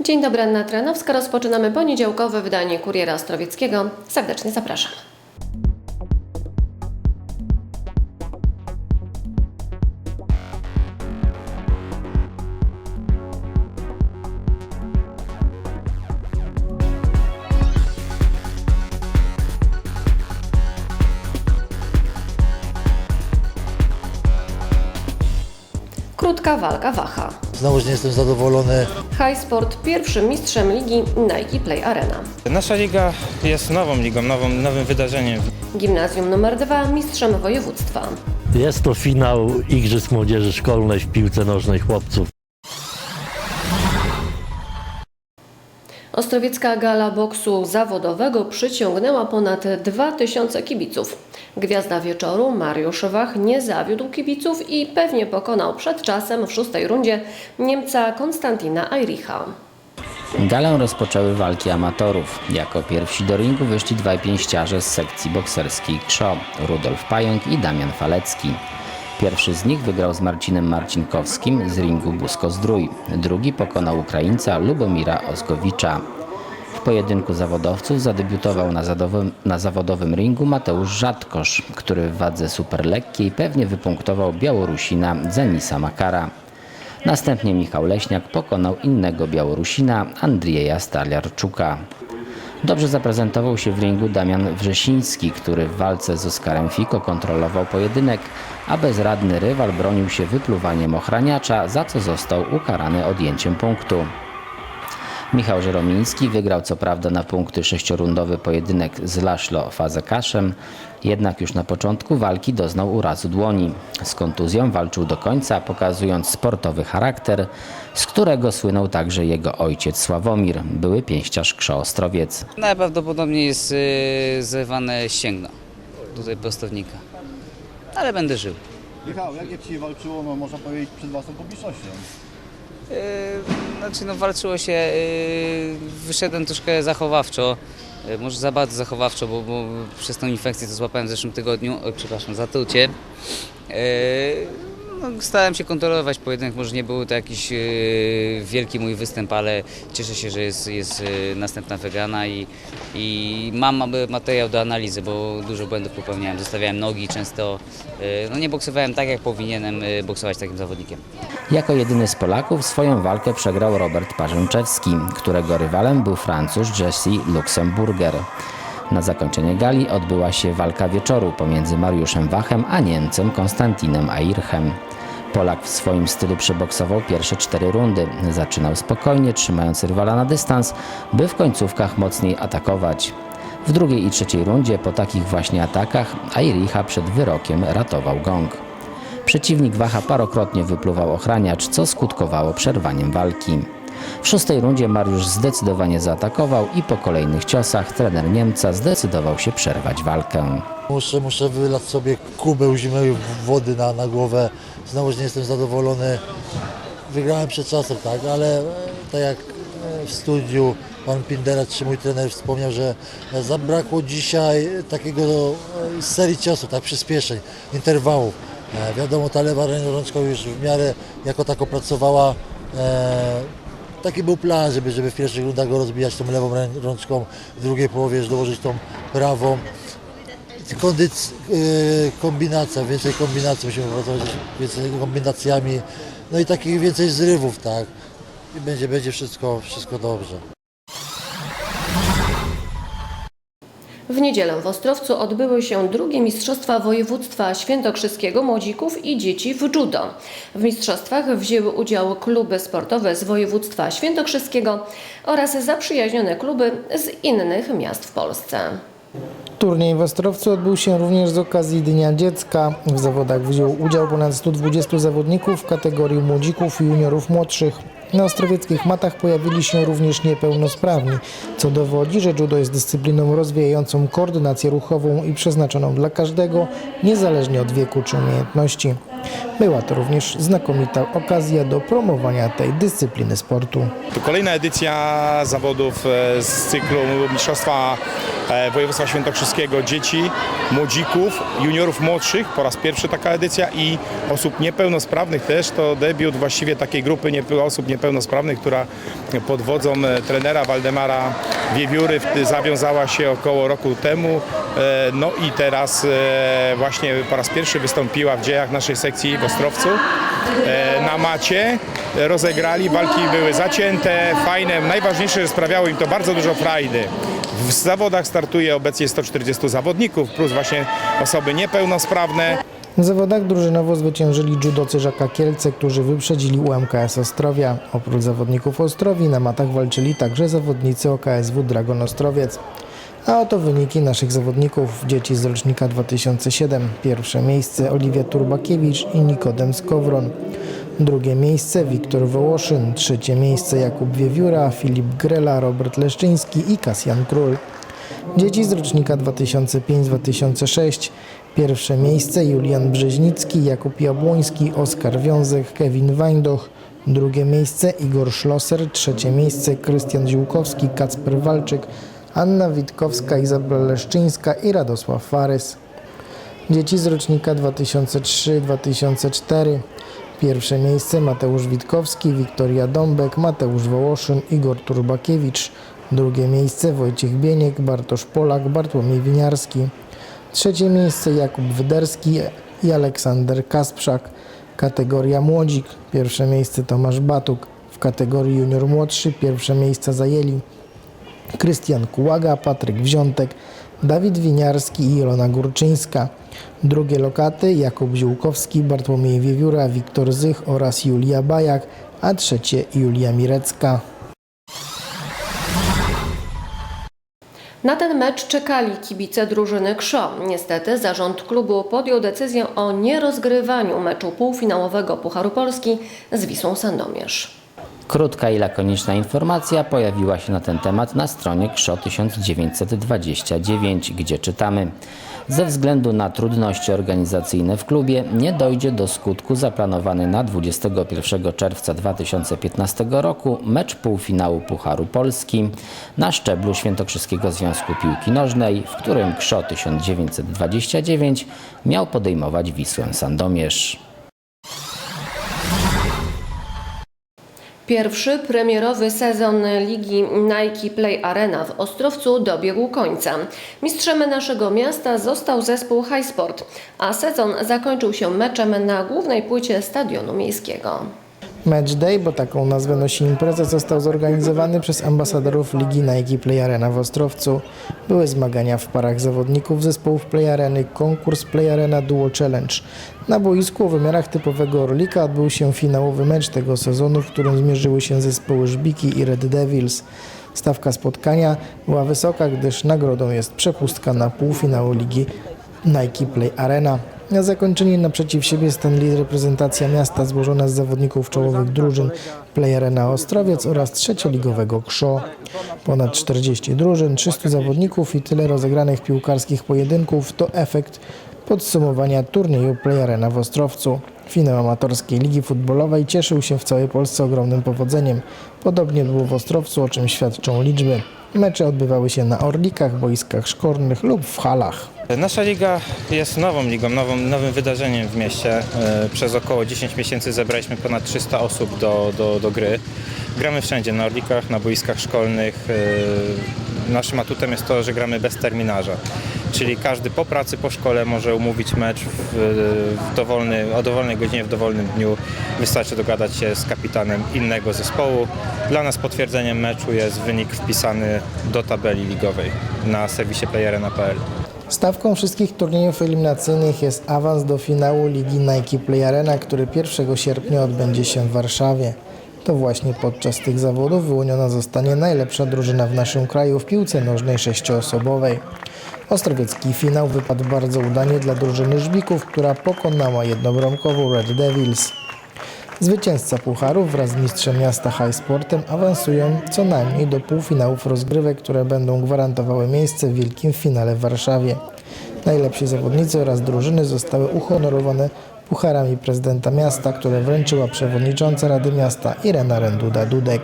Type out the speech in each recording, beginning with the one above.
Dzień dobry, Anna Tranowska. Rozpoczynamy poniedziałkowe wydanie Kuriera Ostrowieckiego. Serdecznie zapraszam. Krótka walka Wacha. Znowuż nie jestem zadowolony. High Sport pierwszym mistrzem ligi Nike Play Arena. Nasza liga jest nową ligą, nową, nowym wydarzeniem. Gimnazjum numer 2 mistrzem województwa. Jest to finał Igrzysk Młodzieży Szkolnej w piłce nożnej chłopców. Ostrowiecka gala boksu zawodowego przyciągnęła ponad 2000 kibiców. Gwiazda wieczoru Mariusz Wach nie zawiódł kibiców i pewnie pokonał przed czasem w szóstej rundzie Niemca Konstantina Eiricha. Galę rozpoczęły walki amatorów. Jako pierwsi do ringu wyszli dwaj pięściarze z sekcji bokserskiej KSZO, Rudolf Pająk i Damian Falecki. Pierwszy z nich wygrał z Marcinem Marcinkowskim z ringu Busko-Zdrój. Drugi pokonał Ukraińca Lubomira Ozgowicza. W pojedynku zawodowców zadebiutował na, zadowym, na zawodowym ringu Mateusz Rzadkosz, który w wadze superlekkiej pewnie wypunktował Białorusina Zenisa Makara. Następnie Michał Leśniak pokonał innego Białorusina Andrieja Staliarczuka. Dobrze zaprezentował się w ringu Damian Wrzesiński, który w walce z Oskarem Fiko kontrolował pojedynek, a bezradny rywal bronił się wypluwaniem ochraniacza, za co został ukarany odjęciem punktu. Michał Żeromiński wygrał co prawda na punkty sześciorundowy pojedynek z Laszlo Fazekaszem, jednak już na początku walki doznał urazu dłoni. Z kontuzją walczył do końca, pokazując sportowy charakter, z którego słynął także jego ojciec Sławomir, były pięściarz Krzo Ostrowiec. Najprawdopodobniej jest yy, zerwane ścięgno tutaj prostownika. Ale będę żył. Michał, jak ci walczyło, no można powiedzieć, przed własną publicznością? Yy, znaczy no walczyło się, yy, wyszedłem troszkę zachowawczo, yy, może za bardzo zachowawczo, bo, bo przez tą infekcję to złapałem w zeszłym tygodniu, oj, przepraszam, zatrucie. No, starałem się kontrolować pojedynek, może nie był to jakiś yy, wielki mój występ, ale cieszę się, że jest, jest yy, następna wygrana i, i mam materiał do analizy, bo dużo błędów popełniałem, zostawiałem nogi często, yy, no nie boksowałem tak jak powinienem boksować takim zawodnikiem. Jako jedyny z Polaków swoją walkę przegrał Robert Parzęczewski, którego rywalem był Francuz Jesse Luxemburger. Na zakończenie gali odbyła się walka wieczoru pomiędzy Mariuszem Wachem a Niemcem Konstantinem Airchem. Polak w swoim stylu przeboksował pierwsze cztery rundy. Zaczynał spokojnie, trzymając rywala na dystans, by w końcówkach mocniej atakować. W drugiej i trzeciej rundzie po takich właśnie atakach Airicha przed wyrokiem ratował gong. Przeciwnik Wacha parokrotnie wypluwał ochraniacz, co skutkowało przerwaniem walki. W szóstej rundzie Mariusz zdecydowanie zaatakował i po kolejnych ciosach trener Niemca zdecydował się przerwać walkę. Muszę, muszę wylać sobie kubeł zimnej wody na, na głowę. Znowuż nie jestem zadowolony. Wygrałem przed czasem, tak, ale e, tak jak e, w studiu pan Pindera, czy mój trener wspomniał, że e, zabrakło dzisiaj takiego serii ciosów, tak, przyspieszeń, interwałów. E, Wiadomo, ta lewa rączka już w miarę jako tako pracowała. Taki był plan, żeby, żeby w pierwszych rundach go rozbijać tą lewą rączką, w drugiej połowie już dołożyć tą prawą. Kondyc, yy, kombinacja, więcej kombinacji musimy pracować, więcej kombinacjami, no i takich więcej zrywów, tak. I będzie, będzie wszystko, wszystko dobrze. W niedzielę w Ostrowcu odbyły się drugie Mistrzostwa Województwa Świętokrzyskiego Młodzików i Dzieci w judo. W mistrzostwach wzięły udział kluby sportowe z województwa świętokrzyskiego oraz zaprzyjaźnione kluby z innych miast w Polsce. Turniej w Ostrowcu odbył się również z okazji Dnia Dziecka. W zawodach wziął udział ponad 120 zawodników w kategorii młodzików i juniorów młodszych. Na ostrowieckich matach pojawili się również niepełnosprawni, co dowodzi, że judo jest dyscypliną rozwijającą koordynację ruchową i przeznaczoną dla każdego, niezależnie od wieku czy umiejętności. Była to również znakomita okazja do promowania tej dyscypliny sportu. To kolejna edycja zawodów e, z cyklu Mistrzostwa województwa świętokrzyskiego dzieci, młodzików, juniorów młodszych, po raz pierwszy taka edycja i osób niepełnosprawnych też. To debiut właściwie takiej grupy osób niepełnosprawnych, która pod wodzą e, trenera Waldemara Wiewióry zawiązała się około roku temu. E, No i teraz e, właśnie po raz pierwszy wystąpiła w dziejach naszej sekcji w Ostrowcu e, na macie. Rozegrali, walki były zacięte, fajne. Najważniejsze, że sprawiało im to bardzo dużo frajdy. W zawodach startuje obecnie 140 zawodników, plus właśnie osoby niepełnosprawne. W zawodach drużynowo zwyciężyli judocy Żaka Kielce, którzy wyprzedzili UMKS Ostrowia. Oprócz zawodników Ostrowi na matach walczyli także zawodnicy OKSW Dragon Ostrowiec. A oto wyniki naszych zawodników, dzieci z rocznika 2007. Pierwsze miejsce Oliwia Turbakiewicz i Nikodem Skowron. Drugie miejsce Wiktor Wołoszyn. Trzecie miejsce Jakub Wiewióra, Filip Grela, Robert Leszczyński i Kasjan Król. Dzieci z rocznika 2005-2006. Pierwsze miejsce Julian Brzeźnicki, Jakub Jabłoński, Oskar Wiązek, Kevin Wajndoch. Drugie miejsce Igor Schlosser. Trzecie miejsce Krystian Ziółkowski, Kacper Walczyk, Anna Witkowska, Izabela Leszczyńska i Radosław Farys. Dzieci z rocznika 2003-2004. Pierwsze miejsce Mateusz Witkowski, Wiktoria Dąbek, Mateusz Wołoszyn, Igor Turbakiewicz. Drugie miejsce Wojciech Bieniek, Bartosz Polak, Bartłomiej Winiarski. Trzecie miejsce Jakub Wyderski i Aleksander Kasprzak. Kategoria młodzik. Pierwsze miejsce Tomasz Batuk. W kategorii junior młodszy pierwsze miejsca zajęli Krystian Kułaga, Patryk Wziątek, Dawid Winiarski i Ilona Górczyńska. Drugie lokaty Jakub Ziółkowski, Bartłomiej Wiewióra, Wiktor Zych oraz Julia Bajak, a trzecie Julia Mirecka. Na ten mecz czekali kibice drużyny KSZO. Niestety zarząd klubu podjął decyzję o nierozgrywaniu meczu półfinałowego Pucharu Polski z Wisłą Sandomierz. Krótka i lakoniczna informacja pojawiła się na ten temat na stronie KSZO 1929, gdzie czytamy Ze względu na trudności organizacyjne w klubie nie dojdzie do skutku zaplanowany na 21 czerwca 2015 roku mecz półfinału Pucharu Polski na szczeblu Świętokrzyskiego Związku Piłki Nożnej, w którym KSZO 1929 miał podejmować Wisłę Sandomierz. Pierwszy premierowy sezon ligi Nike Play Arena w Ostrowcu dobiegł końca. Mistrzem naszego miasta został zespół High Sport, a sezon zakończył się meczem na głównej płycie Stadionu Miejskiego. Match Day, bo taką nazwę nosi impreza, został zorganizowany przez ambasadorów Ligi Nike Play Arena w Ostrowcu. Były zmagania w parach zawodników zespołów Play Areny, konkurs Play Arena Duo Challenge. Na boisku o wymiarach typowego Orlika odbył się finałowy mecz tego sezonu, w którym zmierzyły się zespoły Żbiki i Red Devils. Stawka spotkania była wysoka, gdyż nagrodą jest przepustka na półfinał Ligi Nike Play Arena. Na zakończenie naprzeciw siebie stanęli reprezentacja miasta złożona z zawodników czołowych drużyn Play Arena Ostrowiec oraz trzecioligowego KSZO. Ponad 40 drużyn, 300 zawodników i tyle rozegranych piłkarskich pojedynków to efekt podsumowania turnieju Play Arena w Ostrowcu. Finał amatorskiej ligi futbolowej cieszył się w całej Polsce ogromnym powodzeniem. Podobnie było w Ostrowcu, o czym świadczą liczby. Mecze odbywały się na orlikach, boiskach szkolnych lub w halach. Nasza liga jest nową ligą, nową, nowym wydarzeniem w mieście. E, Przez około 10 miesięcy zebraliśmy ponad 300 osób do, do, do gry. Gramy wszędzie, na orlikach, na boiskach szkolnych. E, Naszym atutem jest to, że gramy bez terminarza. Czyli każdy po pracy, po szkole może umówić mecz w, w dowolny, o dowolnej godzinie, w dowolnym dniu. Wystarczy dogadać się z kapitanem innego zespołu. Dla nas potwierdzeniem meczu jest wynik wpisany do tabeli ligowej na serwisie playerena.pl. Stawką wszystkich turniejów eliminacyjnych jest awans do finału ligi Nike Play Arena, który 1 sierpnia odbędzie się w Warszawie. To właśnie podczas tych zawodów wyłoniona zostanie najlepsza drużyna w naszym kraju w piłce nożnej sześcioosobowej. Ostrowiecki finał wypadł bardzo udanie dla drużyny Żbików, która pokonała jednobramkową Red Devils. Zwycięzca Pucharów wraz z mistrzem miasta High Sportem awansują co najmniej do półfinałów rozgrywek, które będą gwarantowały miejsce w wielkim finale w Warszawie. Najlepsi zawodnicy oraz drużyny zostały uhonorowane pucharami prezydenta miasta, które wręczyła przewodnicząca Rady Miasta Irena Renduda-Dudek.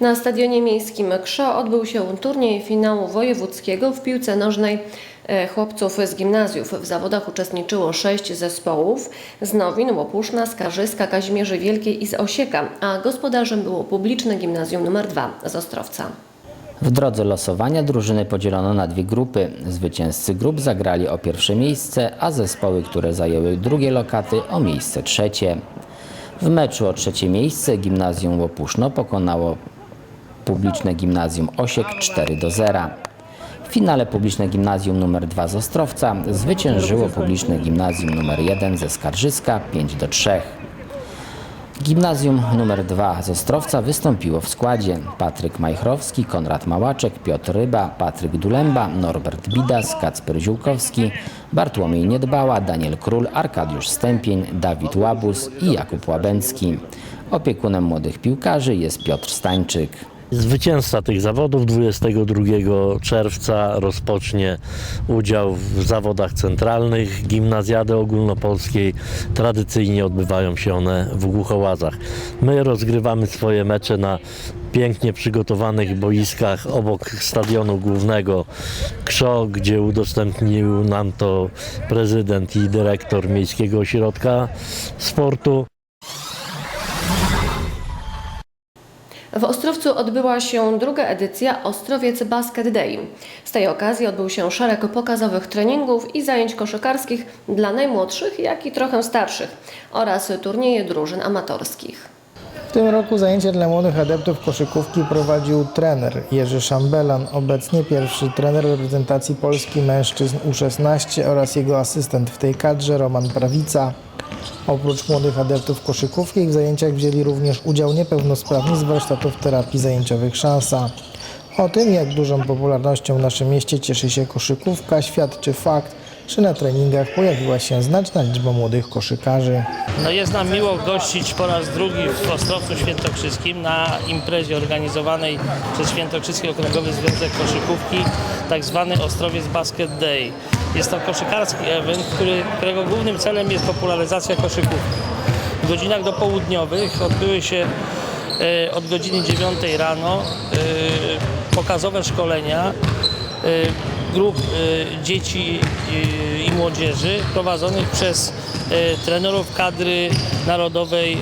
Na stadionie miejskim Krzo odbył się turniej finału wojewódzkiego w piłce nożnej chłopców z gimnazjów. W zawodach uczestniczyło sześć zespołów z Nowin, Łopuszna, Skarżyska, Kazimierzy Wielkiej i z Osieka, a gospodarzem było publiczne gimnazjum nr 2 z Ostrowca. W drodze losowania drużyny podzielono na dwie grupy. Zwycięzcy grup zagrali o pierwsze miejsce, a zespoły, które zajęły drugie lokaty o miejsce trzecie. W meczu o trzecie miejsce gimnazjum Łopuszno pokonało publiczne gimnazjum Osiek 4 do 0. W finale publiczne gimnazjum nr 2 z Ostrowca zwyciężyło publiczne gimnazjum nr 1 ze Skarżyska 5 do 3. Gimnazjum nr 2 z Ostrowca wystąpiło w składzie Patryk Majchrowski, Konrad Małaczek, Piotr Ryba, Patryk Dulemba, Norbert Bidas, Kacper Ziółkowski, Bartłomiej Niedbała, Daniel Król, Arkadiusz Stępień, Dawid Łabus i Jakub Łabęcki. Opiekunem młodych piłkarzy jest Piotr Stańczyk. Zwycięzca tych zawodów 22 czerwca rozpocznie udział w zawodach centralnych Gimnazjady Ogólnopolskiej. Tradycyjnie odbywają się one w Głuchołazach. My rozgrywamy swoje mecze na pięknie przygotowanych boiskach obok stadionu głównego KSZO, gdzie udostępnił nam to prezydent i dyrektor Miejskiego Ośrodka Sportu. Ostrowcu odbyła się druga edycja Ostrowiec Basket Day. Z tej okazji odbył się szereg pokazowych treningów i zajęć koszykarskich dla najmłodszych, jak i trochę starszych oraz turnieje drużyn amatorskich. Tym roku zajęcia dla młodych adeptów koszykówki prowadził trener Jerzy Szambelan, obecnie pierwszy trener reprezentacji Polski mężczyzn U16 oraz jego asystent w tej kadrze Roman Prawica. Oprócz młodych adeptów koszykówki w zajęciach wzięli również udział niepełnosprawni z warsztatów terapii zajęciowych Szansa. O tym, jak dużą popularnością w naszym mieście cieszy się koszykówka, świadczy fakt, że na treningach pojawiła się znaczna liczba młodych koszykarzy. No jest nam miło gościć po raz drugi w Ostrowcu Świętokrzyskim na imprezie organizowanej przez Świętokrzyski Okręgowy Związek Koszykówki, tak zwany Ostrowiec Basket Day. Jest to koszykarski event, który, którego głównym celem jest popularyzacja koszykówki. W godzinach dopołudniowych odbyły się e, od godziny 9 rano e, pokazowe szkolenia e, grup e, dzieci e, i młodzieży prowadzonych przez e, trenerów kadry narodowej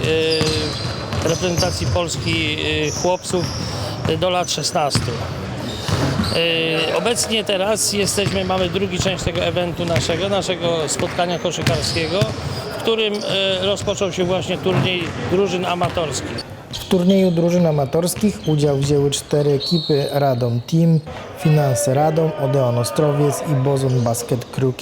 reprezentacji Polski chłopców do lat 16. E, Obecnie teraz jesteśmy, mamy drugi część tego eventu naszego, naszego spotkania koszykarskiego, w którym rozpoczął się właśnie turniej drużyn amatorskich. W turnieju drużyn amatorskich udział wzięły cztery ekipy Radom Team, Finanse Radom, Odeon Ostrowiec i Bozon Basket Crew.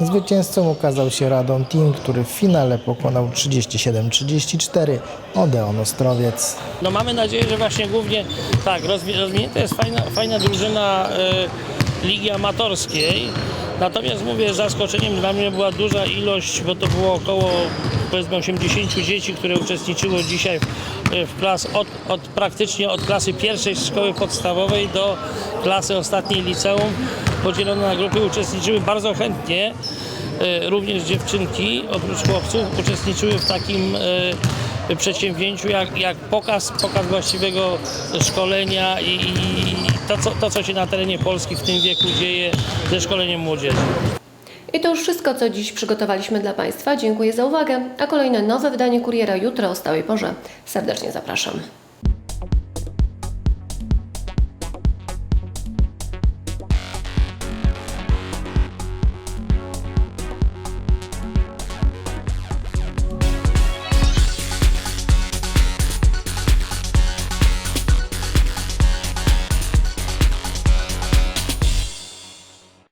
Zwycięzcą okazał się Radom Team, który w finale pokonał 37-34 Odeon Ostrowiec. No mamy nadzieję, że właśnie głównie tak, rozwi- rozwinięta jest fajna, fajna drużyna e, ligi amatorskiej. Natomiast mówię, zaskoczeniem dla mnie była duża ilość, bo to było około powiedzmy 80 dzieci, które uczestniczyło dzisiaj w, klas od, od praktycznie od klasy pierwszej szkoły podstawowej do klasy ostatniej liceum. Podzielone na grupy uczestniczyły bardzo chętnie. E, Również dziewczynki, oprócz chłopców, uczestniczyły w takim e, przedsięwzięciu jak, jak pokaz, pokaz właściwego szkolenia i, i to, co, to, co się na terenie Polski w tym wieku dzieje ze szkoleniem młodzieży. I to już wszystko, co dziś przygotowaliśmy dla Państwa. Dziękuję za uwagę, a kolejne nowe wydanie Kuriera jutro o stałej porze. Serdecznie zapraszam.